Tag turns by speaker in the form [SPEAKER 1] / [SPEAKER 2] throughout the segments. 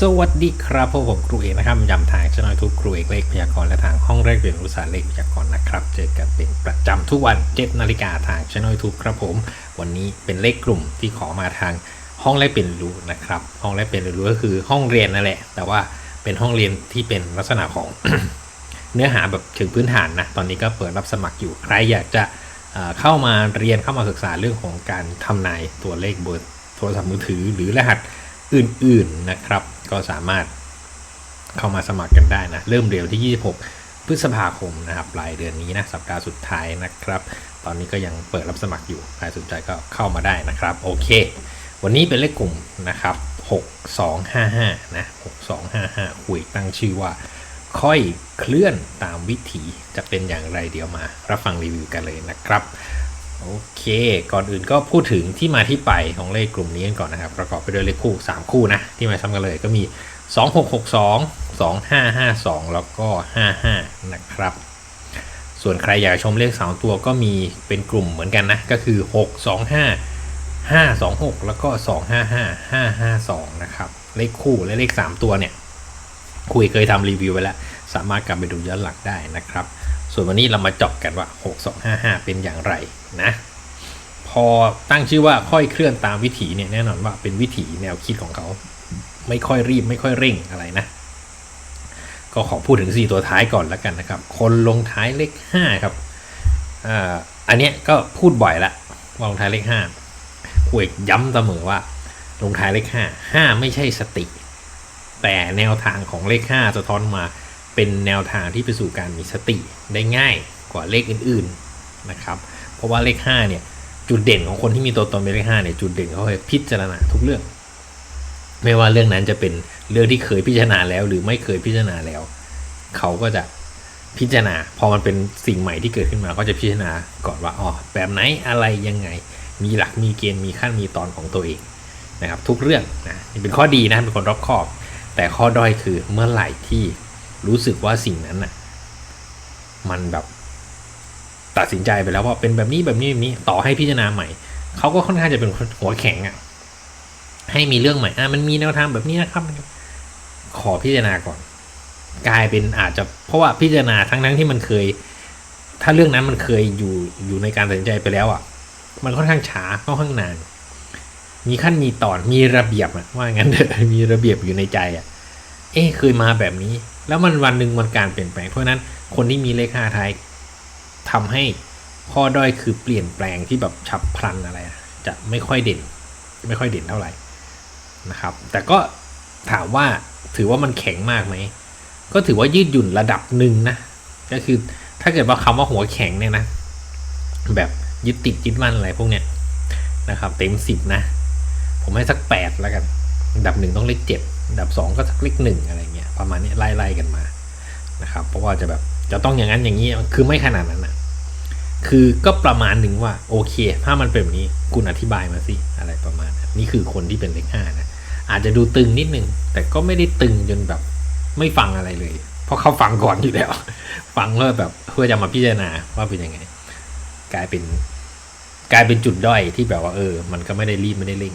[SPEAKER 1] สวัสดีครับพวกผมครูเอกนะครับยำทางช่องทูครูเอกเลขพยากรณ์และทางห้องแรกเรียนรู้ศาสตร์เลขพยากรณ์นะครับ เจอกันเป็นประจำทุกวัน7นาฬิกาทางช่องทูครับผม วันนี้เป็นเลขกลุ่มที่ขอมาทางห้องแรกเปลี่ยนรู้นะครับ ห้องแรกเปลี่ยนรู้ก็คือห้องเรียนนั่นแหละ แต่ว่าเป็นห้องเรียนที่เป็นลักษณะของเนื้อหาแบบเชิงพื้นฐานนะ ตอนนี้ก็เปิดรับสมัครอยู่ ใครอยากจะเข้ามาเรียนเข้ามาศึกษาเรื่องของการทำนายตัวเลขบนโทรศัพท์มือถือหรือรหัสอื่นๆนะครับ ก็สามารถเข้ามาสมัครกันได้นะ เริ่มเร็วที่ 26 พฤษภาคมนะครับปลายเดือนนี้นะ สัปดาห์สุดท้ายนะครับ ตอนนี้ก็ยังเปิดรับสมัครอยู่ ใครสนใจก็เข้ามาได้นะครับ โอเค วันนี้เป็นเลขกลุ่มนะครับ 6255 นะ 6255 คุยตั้งชื่อว่า ค่อยเคลื่อนตามวิถีจะเป็นอย่างไรเดี๋ยวมา รับฟังรีวิวกันเลยนะครับ โอเค ก่อนอื่นก็พูดถึงที่มาที่ไปของเลขกลุ่มนี้กันก่อนนะครับ ประกอบไปด้วยเลขคู่ 3 คู่นะ ที่มาซ้ำกันเลยก็มี 2662 2552 แล้วก็ 55 นะครับ ส่วนใครอยากชมเลข 3 ตัวก็มีเป็นกลุ่มเหมือนกันนะ ก็คือ 625 526 แล้วก็ 255 552 นะครับ เลขคู่และเลข 3 ตัวเนี่ย คุยเคยทำรีวิวไว้แล้ว สามารถกลับไปดูย้อนหลังได้นะครับ ส่วนวันนี้เรามาเจาะกันว่า 6255 เป็นอย่างไร นะ พอตั้งชื่อว่าค่อยเคลื่อนตามวิถีเนี่ยแน่นอนว่าเป็นวิถีแนวคิดของเขา ไม่ค่อยรีบไม่ค่อยเร่งอะไรนะ ก็ขอพูดถึง 4 ตัวท้ายก่อนแล้วกันนะครับ คนลงท้ายเลข5ครับอ่าอันเนี้ยก็พูดบ่อยละว่าลงท้ายเลข5คุยย้ำเสมอว่าลงท้ายเลข5 5 ไม่ใช่สติ แต่แนวทางของเลข5สะท้อนมาเป็นแนวทางที่ไปสู่การมีสติได้ง่ายกว่าเลขอื่นๆนะครับ ราะว่าเลข5เนี่ยจุดเด่นของคนที่มีตัวตนเป็นเลข5เนี่ยจุดเด่นเขาคือพิจารณาทุกเรื่อง ไม่ว่าเรื่องนั้นจะเป็นเรื่องที่เคยพิจารณาแล้ว หรือไม่เคยพิจารณาแล้ว เขาก็จะพิจารณา พอมันเป็นสิ่งใหม่ที่เกิดขึ้นมา ก็จะพิจารณาก่อนว่าอ๋อแบบไหนอะไรยังไง มีหลักมีเกณฑ์มีขั้นมีตอนของตัวเองนะครับ ทุกเรื่องนะนี่เป็นข้อดีนะเป็นคนรอบคอบ แต่ข้อด้อยคือเมื่อไหร่ที่รู้สึกว่าสิ่งนั้นน่ะมันแบบ ตัดสินใจไปแล้วว่าเป็นแบบนี้แบบนี้แบบนี้ต่อให้พิจารณาใหม่เขาก็ค่อนข้างจะเป็นหัวแข็งอะให้มีเรื่องใหม่อะมันมีแนวทางแบบนี้นะครับ ขอพิจารณาก่อน กลายเป็นอาจจะเพราะว่าพิจารณาทั้งทั้งที่มันเคย ถ้าเรื่องนั้นมันเคยอยู่อยู่ในการตัดสินใจไปแล้วอะ มันค่อนข้างช้าค่อนข้างนาน มีขั้นมีตอนมีระเบียบอะว่างั้นเถอะมีระเบียบอยู่ในใจอะ เอ๊เคยมาแบบนี้ แล้วมันวันหนึ่งมันการเปลี่ยนแปลงเพราะนั้นคนที่มีเลขห้าไทย ทำให้ข้อด้อยคือเปลี่ยนแปลงที่แบบฉับพลันอะไร จะไม่ค่อยเด่น ไม่ค่อยเด่นเท่าไหร่นะครับ แต่ก็ถามว่าถือว่ามันแข็งมากไหม ก็ถือว่ายืดหยุ่นระดับหนึ่งนะ ก็คือถ้าเกิดว่าคำว่าหัวแข็งเนี่ยนะ แบบยึดติดยึดมั่นอะไรพวกเนี้ยนะครับ เต็มสิบนะ ผมให้สักแปดแล้วกันอันดับหนึ่งต้องเลขเจ็ดอันดับสองก็สักเลขหนึ่งอะไรเงี้ยประมาณนี้ไล่ๆกันมานะครับ เพราะว่าจะแบบจะต้องอย่างนั้นอย่างนี้คือไม่ขนาดนั้นนะ คือก็ประมาณหนึ่งว่า โอเค ถ้ามันเป็นแบบนี้คุณอธิบายมาสิอะไรประมาณนั้นนี่คือคนที่เป็นเลขห้านะอาจจะดูตึงนิดนึง แต่ก็ไม่ได้ตึงจนแบบไม่ฟังอะไรเลย เพราะเขาฟังก่อนอยู่แล้ว ฟังแล้วแบบเพื่อจะมาพิจารณาว่าเป็นยังไง กลายเป็น กลายเป็นจุดด้อยที่แบบว่าเออ มันก็ไม่ได้รีบไม่ได้เร่ง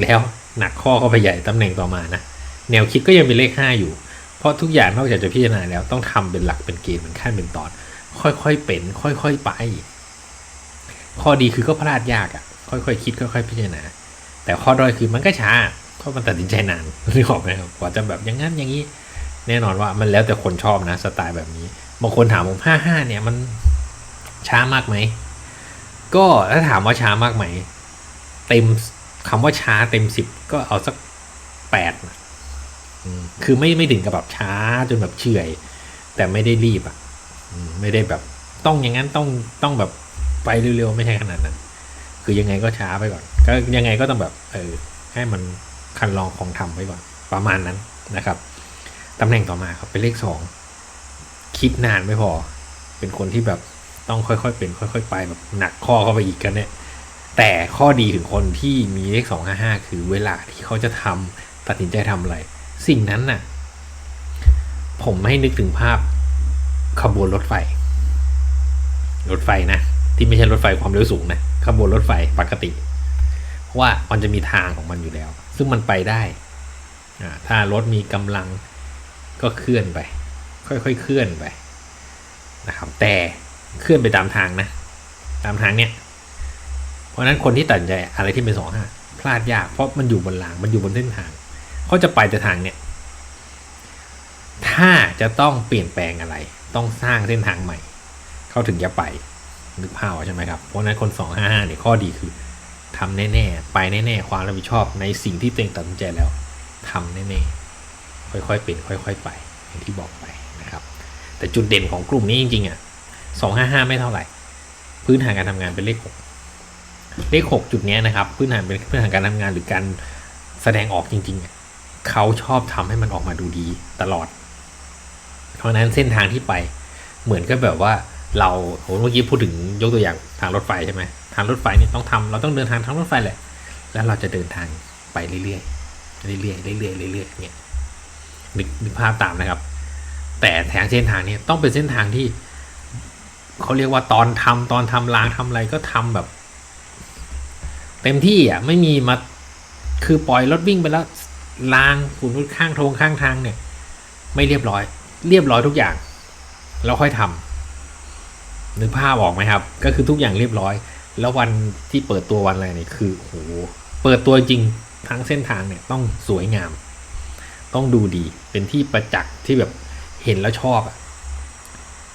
[SPEAKER 1] แล้วหนักข้อเข้าไปใหญ่ตำแหน่งต่อมานะแนวคิดก็ยังเป็นเลขห้าอยู่ เพราะทุกอย่างนอกจากจะพิจารณาแล้วต้องทำเป็นหลักเป็นเกณฑ์เป็นขั้นเป็นตอน ค่อยๆเป็น ค่อยๆไป ข้อดีคือก็พลาดยากอะ่ะ ค่อยๆคิดค่อยๆพิจารณา แต่ข้อด้อยคือมันก็ช้าเพราะมันตัดสินใจนานนึกออกไหมครับกว่าจะแบบอย่างนั้นอย่างนี้ แน่นอนว่ามันแล้วแต่คนชอบนะสไตล์แบบนี้บางคนถามผมห้าห้าเนี่ยมันช้ามากไหมก็ถ้าถามว่าช้ามากไหมเต็มคำว่าช้าเต็มสิบก็เอาสักแปดอืมคือไม่ไม่ถึงกับแบบช้าจนแบบเฉื่อย แต่ไม่ได้รีบอะ ไม่ได้แบบต้องอย่างนั้นต้องต้องแบบไปเร็วๆไม่ใช่ขนาดนั้น คือยังไงก็ช้าไปก่อน ก็ยังไงก็ต้องแบบเออให้มันคันลองของทำไว้ก่อนประมาณนั้นนะครับตำแหน่งต่อมาครับเป็นเลขสองคิดนานไม่พอ เป็นคนที่แบบต้องค่อยๆ เป็นค่อย ๆ ไปแบบหนักข้อเข้าไปอีกกันเนี่ย แต่ข้อดีถึงคนที่มีเลขสองห้าห้าคือเวลาที่เขาจะทำตัดสินใจทำอะไร สิ่งนั้นน่ะ ผมให้นึกถึงภาพ ขบวนรถไฟ รถไฟนะ ที่ไม่ใช่รถไฟความเร็วสูงนะ ขบวนรถไฟปกติ เพราะว่ามันจะมีทางของมันอยู่แล้ว ซึ่งมันไปได้ ถ้ารถมีกำลังก็เคลื่อนไป ค่อยๆเคลื่อนไปนะครับ แต่เคลื่อนไปตามทางนะ ตามทางเนี้ย เพราะนั้นคนที่ตัดใจอะไรที่เป็นสองห้าพลาดยาก เพราะมันอยู่บนราง มันอยู่บนเส้นทาง เขาจะไปแต่ทางเนี้ย ถ้าจะต้องเปลี่ยนแปลงอะไร ต้องสร้างเส้นทางใหม่ เขาถึงจะไปนึกภาพใช่ไหมครับ เพราะฉะนั้นคนสองห้าห้าเนี่ยข้อดีคือทำแน่ๆ ไปแน่ๆ ความรับผิดชอบในสิ่งที่ตัวเองตัดสินใจแล้วทำแน่ๆ ค่อยๆ เป็น ค่อย ๆ ไป อย่างที่บอกไปนะครับ แต่จุดเด่นของกลุ่มนี้จริงๆอะสองห้าห้าไม่เท่าไหร่ พื้นฐานการทำงานเป็นเลขหกเลขหกจุดนี้นะครับ พื้นฐานเป็นพื้นฐานการทำงานหรือการแสดงออกจริงๆ เขาชอบทำให้มันออกมาดูดีตลอด เพราะนั้นเส้นทางที่ไปเหมือนกับแบบว่าเราโหเมื่อกี้พูดถึงยกตัวอย่างทางรถไฟใช่ไหมทางรถไฟนี่ต้องทำเราต้องเดินทางทางรถไฟแหละ แล้วเราจะเดินทางไปเรื่อยๆเรื่อยๆเรื่อยๆเรื่อยๆเนี่ยนึกนึกภาพตามนะครับ แต่ทางเส้นทางนี้ต้องเป็นเส้นทางที่เขาเรียกว่าตอนทำตอนทำรางทำอะไรก็ทำแบบ เต็มที่อะไม่มีมาคือปล่อยรถวิ่งไปแล้วรางขุนรถข้างทงข้างทางเนี่ย ไม่เรียบร้อย เรียบร้อยทุกอย่าง แล้วค่อยทำนึกภาพออกไหมครับ ก็คือทุกอย่างเรียบร้อย แล้ววันที่เปิดตัววันอะไรเนี่ยคือโหเปิดตัวจริงทั้งเส้นทางเนี่ยต้องสวยงาม ต้องดูดีเป็นที่ประจักษ์ที่แบบเห็นแล้วชอบอะ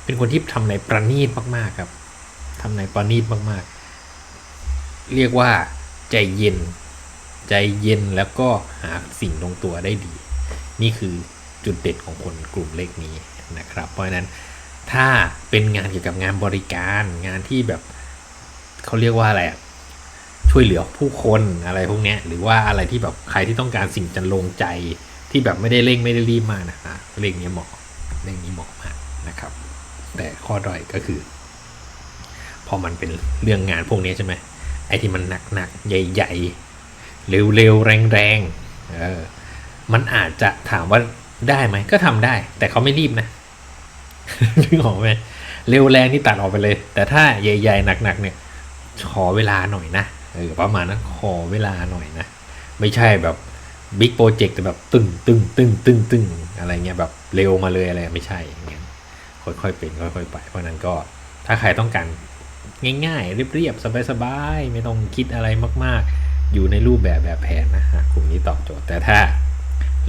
[SPEAKER 1] เป็นคนที่ทำในประณีตมากๆครับทำในประณีตมากๆ เรียกว่าใจเย็น ใจเย็นแล้วก็หาสิ่งลงตัวได้ดี นี่คือ จุดเด่นของคนกลุ่มเลขนี้นะครับ เพราะฉะนั้นถ้าเป็นงานเกี่ยวกับงานบริการงานที่แบบเขาเรียกว่าอะไรอะช่วยเหลือผู้คนอะไรพวกนี้หรือว่าอะไรที่แบบใครที่ต้องการสิ่งจันลงใจที่แบบไม่ได้เร่งไม่ได้รีบมากนะฮะเลขนี้เหมาะเลขนี้เหมาะมากนะครับ แต่ข้อด้อยก็คือ พอมันเป็นเรื่องงานพวกนี้ใช่ไหมไอ้ที่มันหนักๆ ใหญ่ ๆ เร็วๆ แรงๆเออมันอาจจะถามว่า ได้ไหมก็ทำได้ แต่เขาไม่รีบนะนึกออกไหมเร็วแรงนี่ตัดออกไปเลย แต่ถ้าใหญ่ๆหนักๆเนี่ยขอเวลาหน่อยนะเออประมาณนั้นขอเวลาหน่อยนะไม่ใช่แบบบิ๊กโปรเจกต์แต่แบบตึงตึงตึงตึงตึงอะไรเงี้ยแบบเร็วมาเลยอะไรไม่ใช่อย่างเงี้ยค่อยๆเป็นค่อยๆไป เพราะนั้นก็ถ้าใครต้องการง่ายๆ เรียบๆ สบายๆ ไม่ต้องคิดอะไรมากๆ อยู่ในรูปแบบแบบแผนนะฮะกลุ่มนี้ตอบโจทย์แต่ถ้า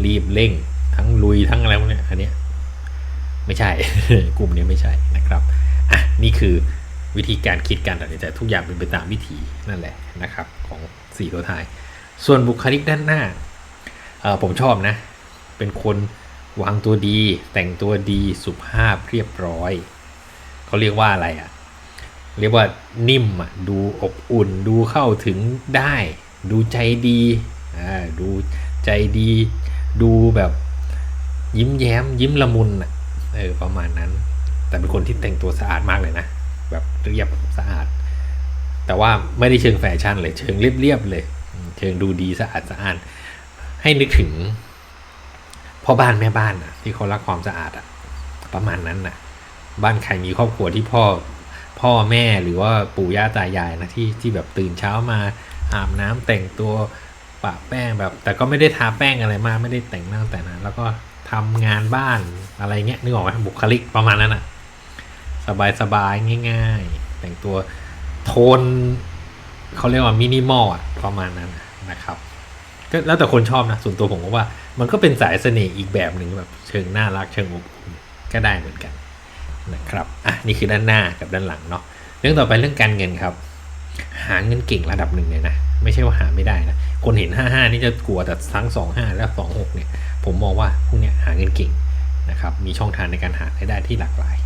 [SPEAKER 1] รีบเร่ง ทั้งลุยทั้งอะไรพวกเนี้ยอันนี้ไม่ใช่ กลุ่มนี้ไม่ใช่นะครับอะนี่คือวิธีการคิดการตัดสินใจทุกอย่างเป็นไปตามวิธีนั่นแหละนะครับของสี่ตัวท้าย ส่วนบุคลิกด้านหน้าผมชอบนะ เป็นคนวางตัวดี แต่งตัวดีสุภาพเรียบร้อย เขาเรียกว่าอะไรอะ่ะ เรียกว่านิ่มอะดูอบอุ่นดูเข้าถึงได้ ดูใจดีอ่าดูใจดี ดูแบบ ยิ้มแย้ม ยิ้มละมุนอะเออประมาณนั้น แต่เป็นคนที่แต่งตัวสะอาดมากเลยนะ แบบเรียบสะอาด แต่ว่าไม่ได้เชิงแฟชั่นเลย เชิงเรียบๆเลย เชิงดูดีสะอาดสะอาด ให้นึกถึงพ่อบ้านแม่บ้านอะ ที่เขารักความสะอาดอะ ประมาณนั้นน่ะ บ้านใครมีครอบครัวที่พ่อพ่อแม่หรือว่าปู่ย่าตายายนะที่ที่แบบตื่นเช้ามาอาบน้ำแต่งตัวปะแป้งแบบ แต่ก็ไม่ได้ทาแป้งอะไรมากไม่ได้แต่งหน้าแต่นั้นแล้วก็ ทำงานบ้านอะไรเงี้ยนึกออกไหมบุคลิกประมาณนั้นอะสบายสบายง่าย ๆ แต่งตัวโทนเขาเรียกว่ามินิมอลอะประมาณนั้นนะครับก็แล้วแต่คนชอบนะส่วนตัวผมก็ว่า มันก็เป็นสายเสน่ห์อีกแบบหนึ่งแบบเชิงน่ารักเชิงอบอุ่นก็ได้เหมือนกันนะครับอะนี่คือด้านหน้ากับด้านหลังเนาะเรื่องต่อไปเรื่องการเงินครับ หาเงินเก่งระดับหนึ่งเลยนะ ไม่ใช่ว่าหาไม่ได้นะ คนเห็น 55 นี่จะกลัวแต่ทั้ง 25 และ 26 เนี่ย ผมมองว่าพวกเนี้ยหาเงินเก่งนะครับ มีช่องทางในการหารายได้ที่หลากหลาย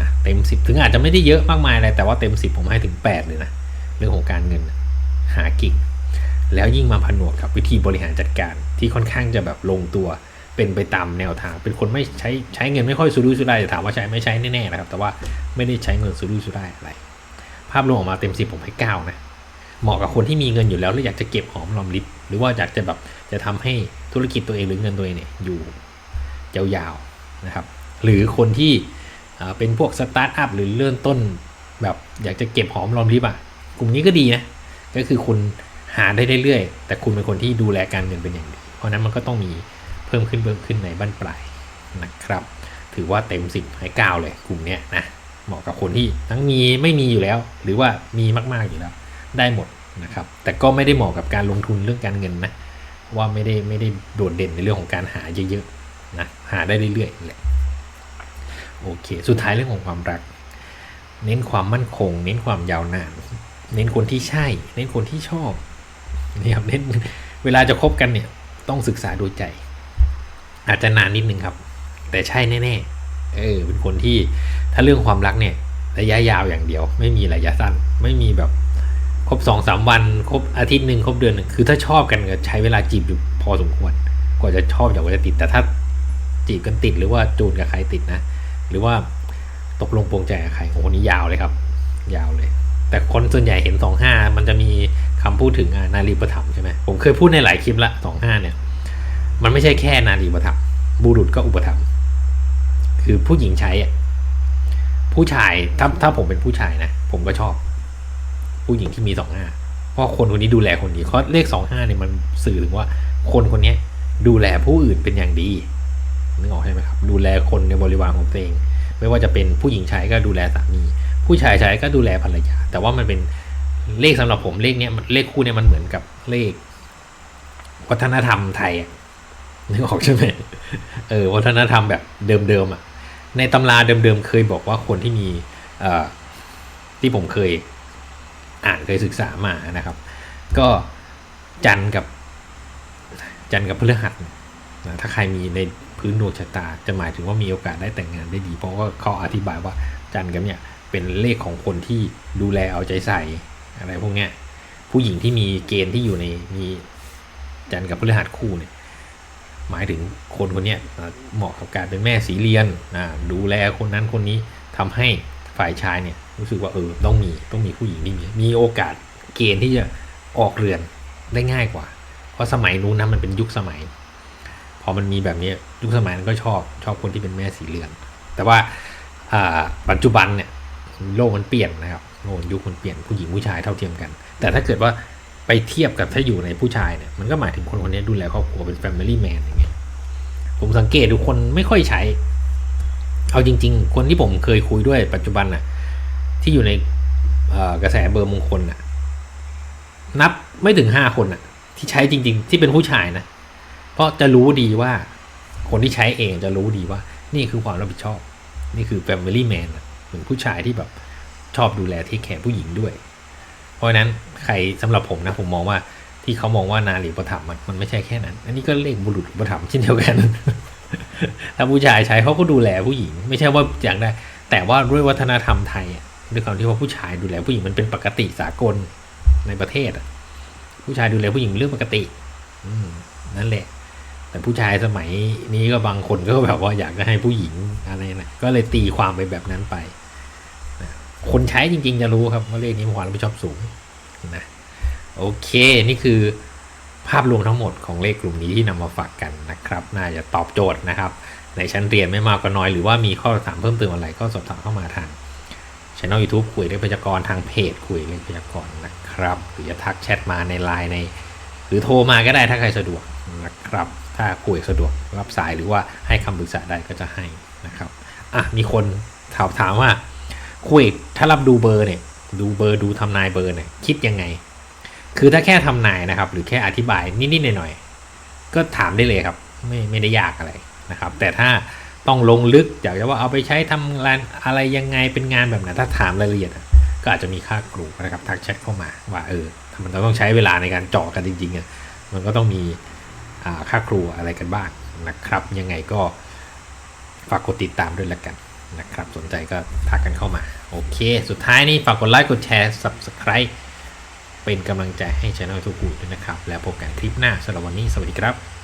[SPEAKER 1] นะเต็ม 10 ถึงอาจจะไม่ได้เยอะมากมายอะไร แต่ว่าเต็ม 10 ผมให้ถึง 8 เลยนะ เรื่องของการเงินหาเก่ง แล้วยิ่งมาผนวกกับวิธีบริหารจัดการที่ค่อนข้างจะแบบลงตัวเป็นไปตามแนวทาง เป็นคนไม่ใช้ใช้เงินไม่ค่อยสุรุ่ยสุร่ายแต่ถามว่าใช้ไม่ใช้แน่ๆนะครับ แต่ว่าไม่ได้ใช้เงินสุรุ่ยสุร่ายอะไราพรวมออกมาเต็มสิบผมให้เก้านะ เหมาะกับคนที่มีเงินอยู่แล้วหรืออยากจะเก็บหอมรอมริบหรือว่าอยากจะแบบจะทำให้ธุรกิจตัวเองหรือเงินตัวเองเนี่ยอยู่ยาวๆนะครับ หรือคนที่เป็นพวกสตาร์ทอัพหรือเริ่มต้น แบบอยากจะเก็บหอมรอมริบอะกลุ่มนี้ก็ดีนะก็คือคุณหาได้เรื่อยๆแต่คุณเป็นคนที่ดูแลการเงินเป็นอย่างดี เพราะนั้นมันก็ต้องมีเพิ่มขึ้นเพิ่มขึ้นในบ้านปลายนะครับ ถือว่าเต็มสิบให้เก้าเลยกลุ่มเนี้ยนะ เหมาะกับคนที่ทั้งมีไม่มีอยู่แล้ว หรือว่ามีมากๆอยู่แล้ว ได้หมดนะครับ แต่ก็ไม่ได้เหมาะกับการลงทุนเรื่องการเงินนะว่าไม่ได้ไม่ได้โดดเด่นในเรื่องของการหาเยอะๆนะหาได้เรื่อยๆแหละโอเค สุดท้ายเรื่องของความรัก เน้นความมั่นคง เน้นความยาวนาน เน้นคนที่ใช่ เน้นคนที่ชอบนี่ครับเน้นเวลาจะคบกันเนี่ยต้องศึกษาดูใจ อาจจะนานนิดนึงครับ แต่ใช่แน่ๆ เออเป็นคนที่ถ้าเรื่องความรักเนี่ย ระยะยาวอย่างเดียว ไม่มีระยะสั้น ไม่มีแบบครบสองสามวันครบอาทิตย์หนึ่งครบเดือนหนึ่งคือถ้าชอบกันก็ใช้เวลาจีบอยู่พอสมควรกว่าจะชอบอย่างว่าจะติด แต่ถ้าจีบกันติดหรือว่าจูนกับใครติดนะ หรือว่าตกลงปรงใจกับใครโอ้นี่ยาวเลยครับ ยาวเลย แต่คนส่วนใหญ่เห็นสองห้ามันจะมีคำพูดถึงนารีประถมใช่ไหมผมเคยพูดในหลายคลิปละสองห้าเนี่ย มันไม่ใช่แค่นารีประถมบุรุษก็อุปถัมภ์ คือผู้หญิงใช้อะผู้ชายถ้าถ้าผมเป็นผู้ชายนะ ผมก็ชอบ ผู้หญิงที่มีสองห้าเพราะคนคนนี้ดูแลคนนี้เพราเลขสองห้าเนี่ยมันสื่อถึงว่า คนคนนี้ดูแลผู้อื่นเป็นอย่างดีนึกออกใช่ไหมครับ ดูแลคนในบริวารของตัวเอง ไม่ว่าจะเป็นผู้หญิงใช้ก็ดูแลสามี ผู้ชายใช้ก็ดูแลภรรยา แต่ว่ามันเป็นเลขสำหรับผมเลขเนี้ยเลขคู่เนี่ยมันเหมือนกับเลข วัฒนธรรมไทยนึกออกใช่ไหมเออวัฒนธรรมแบบเดิมๆอะ ในตำราเดิมๆเคยบอกว่าคนที่มีที่ผมเคยอ่านเคยศึกษามานะครับ ก็จันกับจันกับพฤหัสนะถ้าใครมีในพื้นดวงชะตา จะหมายถึงว่ามีโอกาสได้แต่งงานได้ดี เพราะว่าเขาอธิบายว่าจันกับเนี่ยเป็นเลขของคนที่ดูแลเอาใจใส่อะไรพวกเนี้ยผู้หญิงที่มีเกณฑ์ที่อยู่ในมีจันกับพฤหัสคู่เนี่ย หมายถึงคนคนนี้เหมาะกับการเป็นแม่สีเรียนดูแลคนนั้นคนนี้ทำให้ฝ่ายชายเนี่ยรู้สึกว่าเออต้องมีต้องมีผู้หญิงที่มีมีโอกาสเกณฑ์ที่จะออกเรือนได้ง่ายกว่า เพราะสมัยนู้นนะมันเป็นยุคสมัย พอมันมีแบบนี้ยุคสมัยนั้นก็ชอบชอบคนที่เป็นแม่สีเรือน แต่ว่าอ่าปัจจุบันเนี่ยโลกมันเปลี่ยนนะครับโลกยุคมันเปลี่ยนผู้หญิงผู้ชายเท่าเทียมกัน แต่ถ้าเกิดว่า ไปเทียบกับถ้าอยู่ในผู้ชายเนี่ยมันก็หมายถึงคนคนนี้ดูแลครอบครัวเป็น family man อย่างเงี้ยผมสังเกตดูคนไม่ค่อยใช้ เอาจริง ๆ คนที่ผมเคยคุยด้วยปัจจุบันน่ะ ที่อยู่ในกระแสเบอร์มงคลน่ะ นับไม่ถึงห้าคนน่ะ ที่ใช้จริง ๆ ที่เป็นผู้ชายนะเพราะจะรู้ดีว่า คนที่ใช้เองจะรู้ดีว่า นี่คือความรับผิดชอบ นี่คือ family man นะเหมือนผู้ชายที่แบบชอบดูแลเที่แคร์ผู้หญิงด้วย เพราะนั้นใครสำหรับผมนะผมมองว่าที่เขามองว่านาหรีอุปถัมมันมันไม่ใช่แค่นั้น อันนี้ก็เลขบุรุษอุปถัมเช่นเดียวกัน ถ้าผู้ชายใช้เขาก็ดูแลผู้หญิง ไม่ใช่ว่าอยากได้ แต่ว่าด้วยวัฒนธรรมไทยด้วยความที่ว่าผู้ชายดูแลผู้หญิงมันเป็นปกติสากลในประเทศผู้ชายดูแลผู้หญิงเป็นเรื่องปกติ อืนั่นแหละ แต่ผู้ชายสมัยนี้ก็บางคนก็แบบว่าอยากจะให้ผู้หญิงอะไรนะก็เลยตีความไปแบบนั้นไป คนใช้จริง ๆ จะรู้ครับว่าเลขนี้มีความรับผิดชอบสูงนะโอเคนี่คือภาพรวมทั้งหมดของเลขกลุ่มนี้ที่นำมาฝากกันนะครับ น่าจะตอบโจทย์นะครับ ในชั้นเรียนไม่มากก็น้อยหรือว่ามีข้อถามเพิ่มเติมอะไรก็สอบถามเข้ามาทางช่อง YouTube คุยเลขพยากรณ์ทางเพจคุยเลขพยากรณ์นะครับหรือจะทักแชทมาในไลน์ใน หรือโทรมาก็ได้ถ้าใครสะดวกนะครับ ถ้าคุยสะดวกรับสายหรือว่าให้คำปรึกษาได้ก็จะให้นะครับอะมีคนถามถามว่า คุยถ้ารับดูเบอร์เนี่ย ดูเบอร์ดูทำนายเบอร์เนี่ยคิดยังไง คือถ้าแค่ทำนายนะครับ หรือแค่อธิบายนิดๆหน่อยๆก็ถามได้เลยครับ ไม่ไม่ได้ยากอะไรนะครับ แต่ถ้าต้องลงลึกอยากจะว่าเอาไปใช้ทำงานอะไรยังไงเป็นงานแบบไหนถ้าถามรายละเอียดก็อาจจะมีค่ากลุ่นะครับทักแชทเข้ามาว่าเออมันต้องใช้เวลาในการเจาะกันจริงๆอะมันก็ต้องมีค่าครูอะไรกันบ้างนะครับ ยังไงก็ฝากกดติดตามด้วยละกันนะครับ สนใจก็ทักกันเข้ามา โอเค สุดท้ายนี่ฝากกดไลค์ กดแชร์ subscribe เป็นกำลังใจให้ช anel ทุกคูด้วยนะครับ แล้วพบกันคลิปหน้าสำหรับวันนี้ สวัสดีครับ